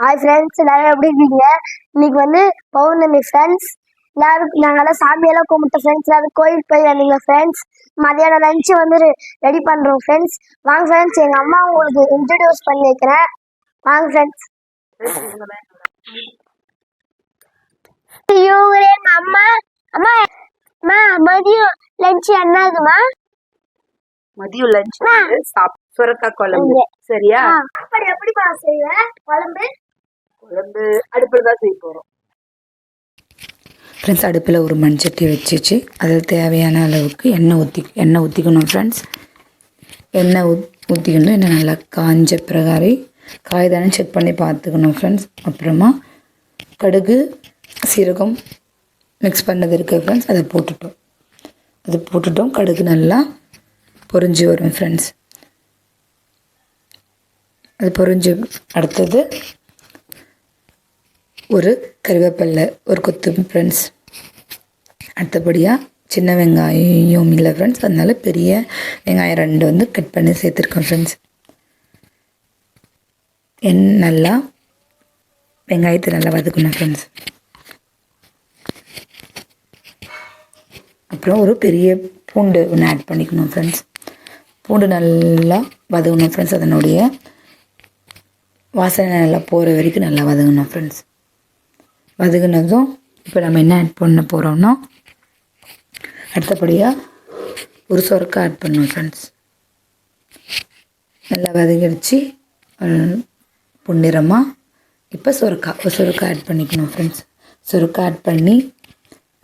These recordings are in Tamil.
ஹாய் ஃப்ரெண்ட்ஸ் எல்லாரும் எப்படி இருக்கீங்க? இன்னைக்கு வந்து பௌர்ணமி ஃப்ரெண்ட்ஸ் எல்லாரும் நாங்கெல்லாம் சாமியெல்லாம் கும்பிட்ட ஃப்ரெண்ட்ஸ் எல்லாரும் கோயிலுக்கு போய் வந்தீங்க ஃப்ரெண்ட்ஸ் மதியானம் லஞ்சு வந்து ரெடி பண்ணுறோம் ஃப்ரெண்ட்ஸ் வாங்க ஃப்ரெண்ட்ஸ் எங்கள் அம்மா உங்களுக்கு இன்ட்ரடியூஸ் பண்ணி வைக்கிறேன். வாங்க ஃப்ரெண்ட்ஸ் இவங்க எங்கள் அம்மா. அம்மா அம்மா மதியம் லஞ்சு என்னதுமா? மதியம் லஞ்ச் சாப் சுரக்காய் குழம்பு. சரியா? அப்படி எப்படிப்பா செய்வேன் குழம்பு? குழம்பு அடுப்பில் தான் செய்ய போகிறோம் ஃப்ரெண்ட்ஸ் அடுப்பில் ஒரு மண்சட்டி வச்சுச்சு. அதில் தேவையான அளவுக்கு எண்ணெய் ஊற்றி எண்ணெய் ஊற்றிக்கணும் ஃப்ரெண்ட்ஸ் எண்ணெய் ஊத் ஊற்றிக்கணும் எண்ணெய் நல்லா காஞ்ச பிரகாரி காய்தானே செக் பண்ணி பார்த்துக்கணும் ஃப்ரெண்ட்ஸ் அப்புறமா கடுகு சீரகம் மிக்ஸ் பண்ணது இருக்குது ஃப்ரெண்ட்ஸ் அதை போட்டுட்டோம். அது போட்டுட்டோம். கடுகு நல்லா பொரிஞ்சு வரும் ஃப்ரெண்ட்ஸ் அது பொரிஞ்சு அடுத்தது ஒரு கருவேப்பில்லை ஒரு கொத்து ஃப்ரெண்ட்ஸ் அடுத்தபடியாக சின்ன வெங்காயம் இல்லை ஃப்ரெண்ட்ஸ் அதனால பெரிய வெங்காயம் ரெண்டு வந்து கட் பண்ணி சேர்த்துருக்கோம் ஃப்ரெண்ட்ஸ் என் நல்லா வெங்காயத்தை நல்லா வதக்கணும் ஃப்ரெண்ட்ஸ் அப்புறம் ஒரு பெரிய பூண்டு ஒன்று ஆட் பண்ணிக்கணும் ஃப்ரெண்ட்ஸ் பூண்டு நல்லா வதங்கணும் ஃப்ரெண்ட்ஸ் அதனுடைய வாசனை நல்லா போகிற வரைக்கும் நல்லா வதங்கணும் ஃப்ரெண்ட்ஸ் வதங்கினதும் இப்போ நம்ம என்ன ஆட் பண்ண போகிறோம்னா அடுத்தபடியாக ஒரு சொரக்காய் ஆட் பண்ணணும் ஃப்ரெண்ட்ஸ் நல்லா வதங்கிடுச்சு புன்னிறமாக இப்போ சொரக்காய் ஒரு சுரக்காய் ஆட் பண்ணிக்கணும் ஃப்ரெண்ட்ஸ் சுரக்காய் ஆட் பண்ணி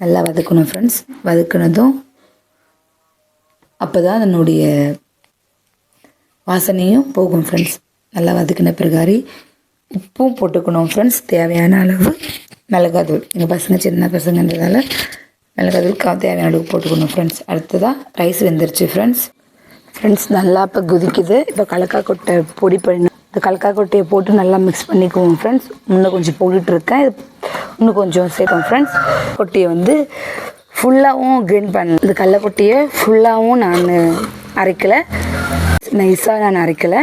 நல்லா வதக்கணும் ஃப்ரெண்ட்ஸ் வதக்குனதும் அப்போ தான் அதனுடைய வாசனையும் போகும் ஃப்ரெண்ட்ஸ் நல்லா வதக்கின பிறகாரி உப்பும் போட்டுக்கணும் ஃப்ரெண்ட்ஸ் தேவையான அளவு மிளகாதூள் எங்கள் பசங்க சின்ன பசங்கன்றதால மிளகாதூள் கா தேவையான அளவு போட்டுக்கணும் ஃப்ரெண்ட்ஸ் அடுத்ததாக ரைஸ் வெந்துருச்சு ஃப்ரெண்ட்ஸ் ஃப்ரெண்ட்ஸ் நல்லா இப்போ குதிக்குது. இப்போ கலக்கா கொட்டை பொடி பண்ணி இந்த கலக்கா கொட்டையை போட்டு நல்லா மிக்ஸ் பண்ணிக்குவோம் ஃப்ரெண்ட்ஸ் இன்னும் கொஞ்சம் போட்டுட்ருக்கேன். இது இன்னும் கொஞ்சம் சேர்க்கும் ஃப்ரெண்ட்ஸ் கொட்டையை வந்து ஃபுல்லாகவும் கிரைண்ட் பண்ணல இந்த கடல கொட்டையை ஃபுல்லாகவும் நான் அரைக்கலை. நைஸாக நான் அரைக்கலை.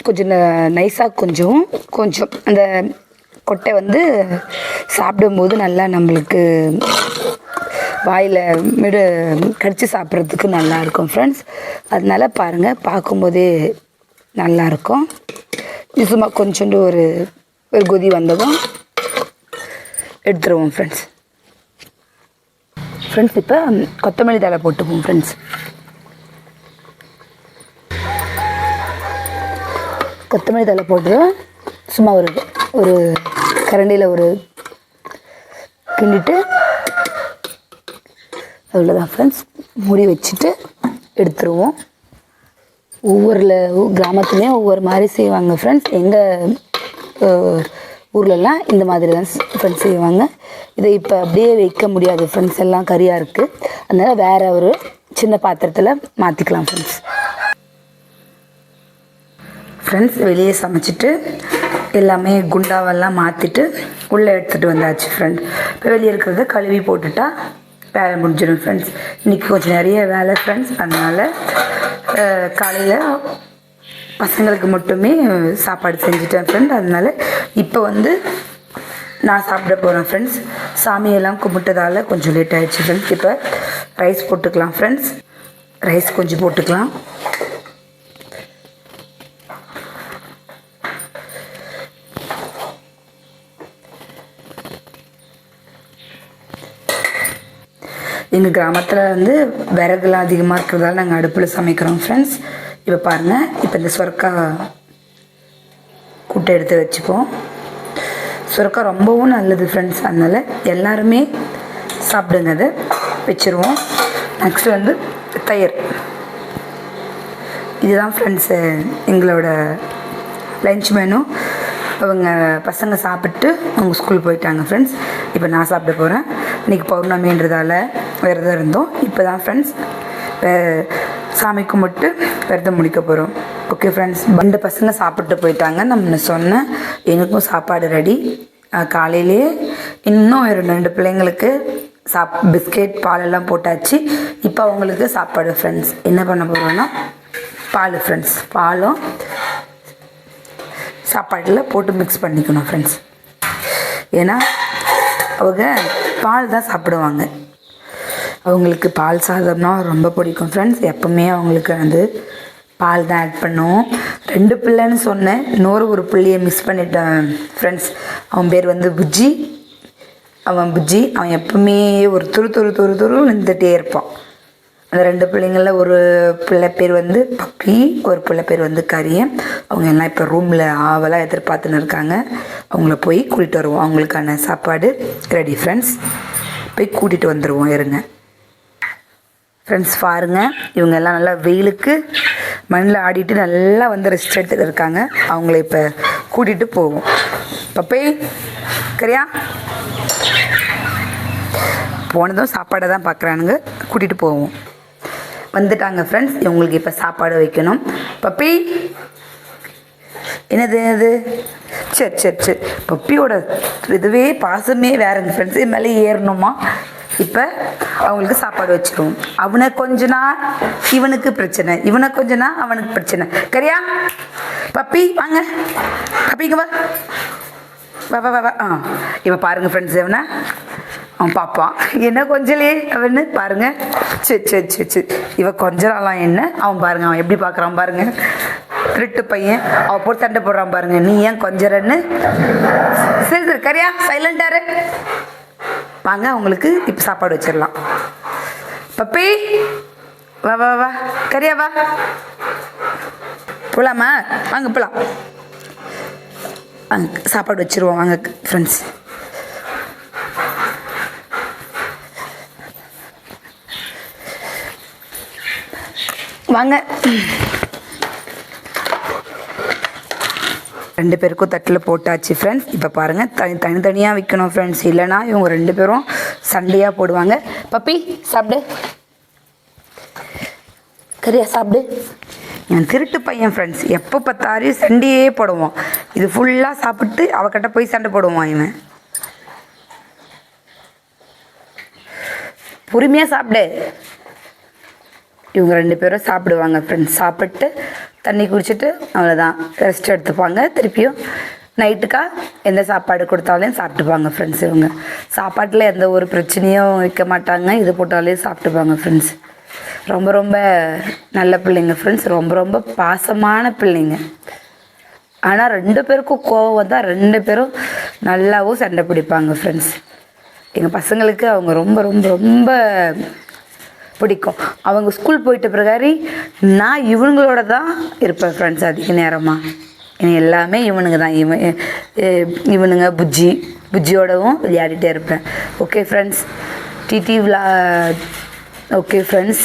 கொஞ்சம் நைஸாக கொஞ்சம் கொஞ்சம் அந்த கொட்டை வந்து சாப்பிடும்போது நல்லா நம்மளுக்கு வாயில் மிடு கடித்து சாப்பிட்றதுக்கு நல்லாயிருக்கும் ஃப்ரெண்ட்ஸ் அதனால பாருங்கள் பார்க்கும்போதே நல்லாயிருக்கும் சும்மா கொஞ்சோண்டு ஒரு ஒரு கொதி வந்ததும் எடுத்துருவோம் ஃப்ரெண்ட்ஸ் ஃப்ரெண்ட்ஸ் இப்போ கொத்தமல்லி தழை போட்டுப்போம் ஃப்ரெண்ட்ஸ் கொத்தமல்லி தழை போட்டு சும்மா ஒரு ஒரு கரண்டியில் ஒரு கிண்டிட்டு அவ்வளோதான் ஃப்ரெண்ட்ஸ் மூடி வச்சுட்டு எடுத்துருவோம். ஒவ்வொரு கிராமத்துலேயும் ஒவ்வொரு மாதிரி செய்வாங்க ஃப்ரெண்ட்ஸ் எங்கள் ஊர்லலாம் இந்த மாதிரி தான் ஃப்ரெண்ட்ஸ் செய்வாங்க. இதை இப்போ அப்படியே வைக்க முடியாது ஃப்ரெண்ட்ஸ் எல்லாம் கறியாக இருக்குது அதனால் வேறு ஒரு சின்ன பாத்திரத்தில் மாற்றிக்கலாம் ஃப்ரெண்ட்ஸ் ஃப்ரெண்ட்ஸ் வெளியே சமைச்சிட்டு எல்லாமே குண்டாவெல்லாம் மாற்றிட்டு உள்ளே எடுத்துகிட்டு வந்தாச்சு ஃப்ரெண்ட் இப்போ வெளியே இருக்கிறத கழுவி போட்டுட்டா வேலை முடிஞ்சிடும் ஃப்ரெண்ட்ஸ் இன்றைக்கி கொஞ்சம் நிறைய வேலை ஃப்ரெண்ட்ஸ் அதனால் காலையில் பசங்களுக்கு மட்டுமே சாப்பாடு செஞ்சுட்டேன் ஃப்ரெண்ட் அதனால் இப்போ வந்து நான் சாப்பிட போகிறேன் ஃப்ரெண்ட்ஸ் சாமியெல்லாம் கும்பிட்டதால் கொஞ்சம் லேட் ஆகிடுச்சு ஃப்ரெண்ட்ஸ் இப்போ ரைஸ் போட்டுக்கலாம் ஃப்ரெண்ட்ஸ் ரைஸ் கொஞ்சம் போட்டுக்கலாம். எங்கள் கிராமத்தில் வந்து விறகுலாம் அதிகமாக இருக்கிறதால நாங்கள் அடுப்பில் சமைக்கிறோம் ஃப்ரெண்ட்ஸ் இப்போ பாருங்கள் இப்போ இந்த சுரக்காய் கூட்டை எடுத்து வச்சுப்போம். சுரக்கா ரொம்பவும் நல்லது ஃப்ரெண்ட்ஸ் அதனால் எல்லாருமே சாப்பிடுங்க அதை வச்சுருவோம். நெக்ஸ்ட் வந்து தயிர். இதுதான் ஃப்ரெண்ட்ஸு எங்களோட லஞ்ச் மெனு அவங்க பசங்க சாப்பிட்டு அவங்க ஸ்கூல் போயிட்டாங்க ஃப்ரெண்ட்ஸ் இப்போ நான் சாப்பிட போகிறேன் இன்றைக்கி பௌர்ணமின்றதால விரதம் இருந்தோம். இப்போ தான் ஃப்ரெண்ட்ஸ் சாமி கும்பிட்டு விரதம் முடிக்க போகிறோம் ஓகே ஃப்ரெண்ட்ஸ் ரெண்டு பசங்க சாப்பிட்டு போயிட்டாங்க. நம்ம சொன்னேன் எனக்கும் சாப்பாடு ரெடி காலையிலேயே இன்னும் ரெண்டு ரெண்டு பிள்ளைங்களுக்கு சாப் பிஸ்கெட் பாலெல்லாம் போட்டாச்சு. இப்போ அவங்களுக்கு சாப்பாடு ஃப்ரெண்ட்ஸ் என்ன பண்ண போகிறோன்னா பால் ஃப்ரெண்ட்ஸ் பாலும் சாப்பாட்டில் போட்டு மிக்ஸ் பண்ணிக்கணும் ஃப்ரெண்ட்ஸ் ஏன்னா அவங்க பால் தான் சாப்பிடுவாங்க. அவங்களுக்கு பால் சாதம்னா ரொம்ப பிடிக்கும். ஃப்ரெண்ட்ஸ் எப்போவுமே அவங்களுக்கு வந்து பால் தான் ஆட் பண்ணுவோம். ரெண்டு பிள்ளைன்னு சொன்னேன். இன்னொரு ஒரு பிள்ளையை மிஸ் பண்ணிட்டேன் ஃப்ரெண்ட்ஸ் அவன் பேர் வந்து புஜ்ஜி. அவன் புஜ்ஜி. அவன் எப்பவுமே ஒரு துரு துரு துரு துரு நின்றுட்டே இருப்பான். அந்த ரெண்டு பிள்ளைங்களில் ஒரு பிள்ளை பேர் வந்து பப்பி ஒரு பிள்ளை பேர் வந்து கரியன். அவங்க எல்லாம் இப்போ ரூமில் ஆவலாக எதிர்பார்த்துன்னு இருக்காங்க. அவங்கள போய் கூட்டிகிட்டு வருவோம். அவங்களுக்கான சாப்பாடு ரெடி ஃப்ரெண்ட்ஸ் போய் கூட்டிகிட்டு வந்துடுவோம் இருங்க. ஃப்ரெண்ட்ஸ் பாருங்கள் இவங்க எல்லாம் நல்லா வெயிலுக்கு மண்ணில் ஆடிட்டு நல்லா வந்து ரெஸ்ட் எடுத்துட்டு இருக்காங்க. அவங்கள இப்போ கூட்டிகிட்டு போவோம். பப்பே கரியா? போனதும் சாப்பாடை தான் பார்க்குறானுங்க கூட்டிகிட்டு போவோம். வந்துட்டாங்க ஃப்ரெண்ட்ஸ் இவங்களுக்கு இப்போ சாப்பாடு வைக்கணும். பப்பி என்னது அது சரி சரி சரி. பப்பியோட இதுவே பாசமே வேறுங்க ஃப்ரெண்ட்ஸ் இது மேலே ஏறணுமா? இப்போ அவங்களுக்கு சாப்பாடு வச்சிருவோம். அவனை கொஞ்ச நாள் இவனுக்கு பிரச்சனை இவனை கொஞ்ச நாள் அவனுக்கு பிரச்சனை. கரியா பப்பி வாங்க. பப்பிங்க வா. வா வா வா ஆ இவன் பாருங்க ஃப்ரெண்ட்ஸ் இவனை. அவன் பார்ப்பான் என்ன கொஞ்சலே? அவன்னு பாருங்க. சரி சரி சரி சரி இவன் கொஞ்சலாம் என்ன? அவன் பாருங்க அவன் எப்படி பார்க்குறான் பாருங்க. திருட்டு பையன். அவன் போட்டு சண்டை போடுறான் பாருங்க. நீ ஏன் கொஞ்சறன்னு? சரி சரி கரியா சைலண்டாரு வாங்க அவங்களுக்கு இப்போ சாப்பாடு வச்சிடலாம். பப்பி வா வா வா. கரியா வா. போகலாமா வாங்க போகலாம் வாங்க சாப்பாடு வச்சிருவோம் வாங்க ஃப்ரெண்ட்ஸ் வாங்க. ரெண்டு பேருக்கும் தட்டில் போட்டாச்சு ஃப்ரெண்ட்ஸ் இப்போ பாருங்கள் தனி தனித்தனியாக விற்கணும் ஃப்ரெண்ட்ஸ் இல்லைனா இவங்க ரெண்டு பேரும் சண்டையாக போடுவாங்க. பப்பி சாப்பிடு. கரியா சாப்பிடு. என் திருட்டு பையன் ஃப்ரெண்ட்ஸ் எப்போ பார்த்தாலும் சண்டையே போடுவான். இது ஃபுல்லாக சாப்பிட்டு அவகிட்ட போய் சண்டை போடுவான் இவன். பொறுமையாக சாப்பிடு. இவங்க ரெண்டு பேரும் சாப்பிடுவாங்க ஃப்ரெண்ட்ஸ் சாப்பிட்டு தண்ணி குடிச்சிட்டு அவ்வளோதான் ரெஸ்ட் எடுத்துப்பாங்க. திருப்பியும் நைட்டுக்கா எந்த சாப்பாடு கொடுத்தாலும் சாப்பிட்டுப்பாங்க ஃப்ரெண்ட்ஸ் இவங்க. சாப்பாட்டில் எந்த ஒரு பிரச்சனையும் வைக்க மாட்டாங்க. இது போட்டாலே சாப்பிட்டுப்பாங்க ஃப்ரெண்ட்ஸ் ரொம்ப ரொம்ப நல்ல பிள்ளைங்க ஃப்ரெண்ட்ஸ் ரொம்ப ரொம்ப பாசமான பிள்ளைங்க. ஆனால் ரெண்டு பேருக்கும் கோவம் வந்தால் ரெண்டு பேரும் நல்லாவும் சண்டை பிடிப்பாங்க ஃப்ரெண்ட்ஸ் எங்கள் பசங்களுக்கு அவங்க ரொம்ப ரொம்ப ரொம்ப பிடிக்கும். அவங்க ஸ்கூல் போயிட்ட பிறகாரி நான் இவங்களோட தான் இருப்பேன் ஃப்ரெண்ட்ஸ் அதிக நேரமாக எனக்கு எல்லாமே இவனுங்க தான் இவன் இவனுங்க புஜ்ஜி புஜ்ஜியோடவும் விளையாடிட்டே இருப்பேன். ஓகே ஃப்ரெண்ட்ஸ் டிடி விழா ஓகே ஃப்ரெண்ட்ஸ்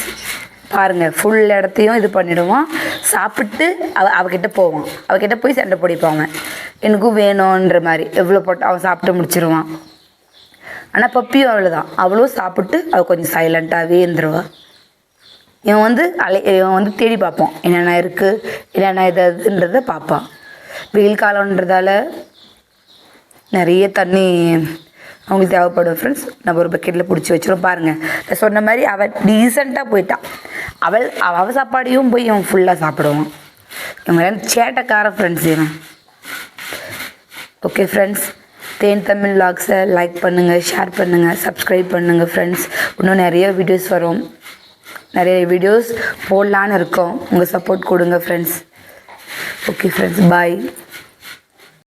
பாருங்கள் ஃபுல் இடத்தையும் இது பண்ணிவிடுவான் சாப்பிட்டு அவ அவகிட்ட போவான். அவகிட்ட போய் சண்டை பிடிப்பாங்க. எனக்கும் வேணுன்ற மாதிரி. எவ்வளோ போட்டு அவன் சாப்பிட்டு முடிச்சிருவான். ஆனால் பப்பியும் அவ்வளோதான் அவளும் சாப்பிட்டு அவள் கொஞ்சம் சைலண்ட்டாகவே இருந்துருவா. இவன் வந்து அலை இவன் வந்து தேடி பார்ப்பான். என்னென்ன இருக்குது என்னென்ன இதுன்றதை பார்ப்பான். வெயில் காலம்ன்றதால நிறைய தண்ணி அவங்களுக்கு தேவைப்படும் ஃப்ரெண்ட்ஸ் நம்ம ஒரு பக்கெட்டில் பிடிச்சி வச்சிரும். பாருங்கள் நான் சொன்ன மாதிரி அவள் டீசெண்டாக போயிட்டான் அவள் அவள் சாப்பாடையும் போய் இவன் ஃபுல்லாக சாப்பிடுவான். இவங்க எல்லாம் சேட்டைக்கார ஃப்ரெண்ட்ஸ் இவன். ஓகே ஃப்ரெண்ட்ஸ் தேன் தமிழ் லாக்ஸை லைக் பண்ணுங்கள் ஷேர் பண்ணுங்கள் சப்ஸ்கிரைப் பண்ணுங்கள் ஃப்ரெண்ட்ஸ் இன்னும் நிறைய வீடியோஸ் வரும். நிறைய வீடியோஸ் போடலான்னு இருக்கோம். உங்கள் சப்போர்ட் கொடுங்க ஃப்ரெண்ட்ஸ் ஓகே ஃப்ரெண்ட்ஸ் பாய்